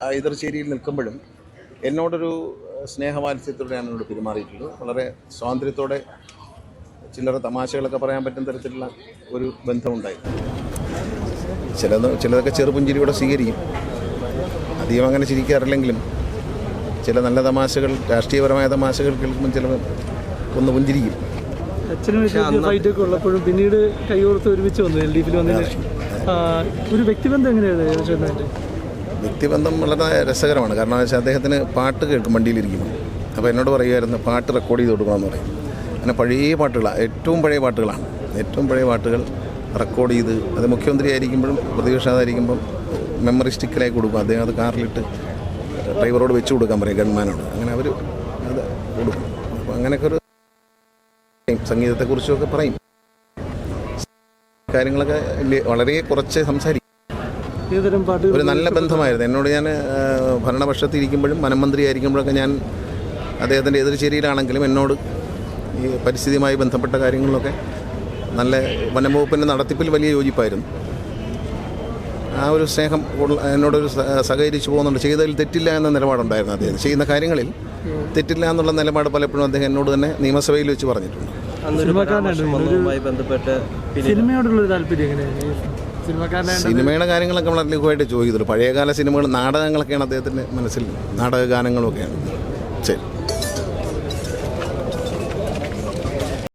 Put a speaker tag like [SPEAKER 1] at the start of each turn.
[SPEAKER 1] എതിർചേരിയിൽ നിൽക്കുമ്പോഴും എന്നോടൊരു സ്നേഹവാത്സ്യത്തോടെയാണ് എന്നോട് പെരുമാറിയിട്ടുള്ളത് വളരെ സ്വാതന്ത്ര്യത്തോടെ ചില്ലറ തമാശകളൊക്കെ പറയാൻ പറ്റുന്ന തരത്തിലുള്ള ഒരു ബന്ധമുണ്ടായി. ചില ചിലതൊക്കെ ചെറുപുഞ്ചിരിയോടെ സ്വീകരിക്കും. അധികം അങ്ങനെ ചിരിക്കാറില്ലെങ്കിലും ചില നല്ല തമാശകൾ രാഷ്ട്രീയപരമായ തമാശകൾ കേൾക്കുമ്പോൾ ചില ഒന്ന് പുഞ്ചിരിക്കും.
[SPEAKER 2] അച്ഛനും ഫൈറ്റ് ഒക്കെ ഉള്ളപ്പോഴും പിന്നീട് കൈകോർത്ത് ഒരുമിച്ച് വന്നു എൽ ഡി എഫിൽ വന്നതിന് ആ, ഒരു വ്യക്തിബന്ധം ചേട്ടനായിട്ട്
[SPEAKER 1] വ്യക്തിബന്ധം വളരെ രസകരമാണ്. കാരണം വെച്ചാൽ അദ്ദേഹത്തിന് പാട്ട് കേൾക്കും വണ്ടിയിലിരിക്കുമ്പോൾ. അപ്പോൾ എന്നോട് പറയുമായിരുന്നു പാട്ട് റെക്കോർഡ് ചെയ്ത് കൊടുക്കണമെന്ന് പറയും. അങ്ങനെ പഴയ പാട്ടുകളാണ് ഏറ്റവും പഴയ പാട്ടുകളാണ്. ഏറ്റവും പഴയ പാട്ടുകൾ റെക്കോർഡ് ചെയ്ത് അത് മുഖ്യമന്ത്രി ആയിരിക്കുമ്പോഴും പ്രതിപക്ഷമായിരിക്കുമ്പം മെമ്മറി സ്റ്റിക്കിലായി കൊടുക്കും. അദ്ദേഹം അത് കാറിലിട്ട് ഡ്രൈവറോട് വെച്ച് കൊടുക്കാൻ പറയും ഗൺമാനോട്. അങ്ങനെ അവർ അത് കൊടുക്കും. അപ്പോൾ അങ്ങനെയൊക്കെ ഒരു സംഗീതത്തെക്കുറിച്ചൊക്കെ പറയും. കാര്യങ്ങളൊക്കെ വളരെ കുറച്ച് സംസാരിക്കും. ഒരു നല്ല ബന്ധമായിരുന്നു. എന്നോട് ഞാൻ ഭരണപക്ഷത്ത് ഇരിക്കുമ്പോഴും വനമന്ത്രി ആയിരിക്കുമ്പോഴൊക്കെ ഞാൻ അദ്ദേഹത്തിന്റെ എതിർചേരിയിലാണെങ്കിലും എന്നോട് ഈ പരിസ്ഥിതിയുമായി ബന്ധപ്പെട്ട കാര്യങ്ങളിലൊക്കെ നല്ല വനംവകുപ്പിന്റെ നടത്തിപ്പിൽ വലിയ യോജിപ്പായിരുന്നു. ആ ഒരു സ്നേഹം എന്നോടൊരു സഹകരിച്ചു പോകുന്നുണ്ട്. ചെയ്തതിൽ തെറ്റില്ല എന്ന നിലപാടുണ്ടായിരുന്നു അദ്ദേഹം. ചെയ്യുന്ന കാര്യങ്ങളിൽ തെറ്റില്ല എന്നുള്ള നിലപാട് പലപ്പോഴും അദ്ദേഹം എന്നോട് തന്നെ നിയമസഭയിൽ വെച്ച് പറഞ്ഞിട്ടുണ്ട്.
[SPEAKER 2] സിനിമയോടുള്ള ഒരു താല്പര്യം എങ്ങനെയാണ്?
[SPEAKER 1] സിനിമയുടെ കാര്യങ്ങളൊക്കെ നമ്മൾ ലഘുവായിട്ട് ചോദിക്കുന്നുള്ളൂ പഴയകാല സിനിമകൾ നാടകങ്ങളൊക്കെയാണ് അദ്ദേഹത്തിന്റെ മനസ്സിൽ നാടക ഗാനങ്ങളൊക്കെയാണ് ശരി.